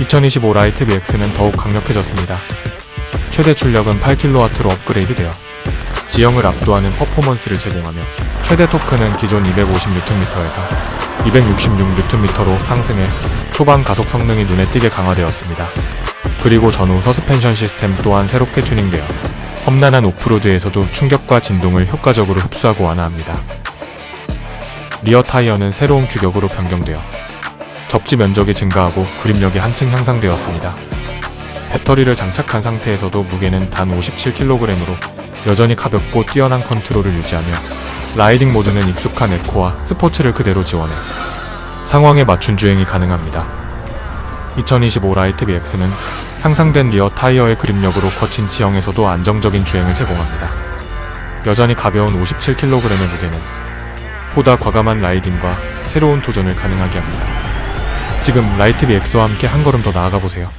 2025 라이트 BX는 더욱 강력해졌습니다. 최대 출력은 8kW로 업그레이드되어 지형을 압도하는 퍼포먼스를 제공하며 최대 토크는 기존 250Nm에서 266Nm로 상승해 초반 가속 성능이 눈에 띄게 강화되었습니다. 그리고 전후 서스펜션 시스템 또한 새롭게 튜닝되어 험난한 오프로드에서도 충격과 진동을 효과적으로 흡수하고 완화합니다. 리어 타이어는 새로운 규격으로 변경되어 접지 면적이 증가하고 그립력이 한층 향상되었습니다. 배터리를 장착한 상태에서도 무게는 단 57kg으로 여전히 가볍고 뛰어난 컨트롤을 유지하며 라이딩 모드는 익숙한 에코와 스포츠를 그대로 지원해 상황에 맞춘 주행이 가능합니다. 2025 라이트 BX는 향상된 리어 타이어의 그립력으로 거친 지형에서도 안정적인 주행을 제공합니다. 여전히 가벼운 57kg의 무게는 보다 과감한 라이딩과 새로운 도전을 가능하게 합니다. 지금 라이트 BX와 함께 한 걸음 더 나아가 보세요.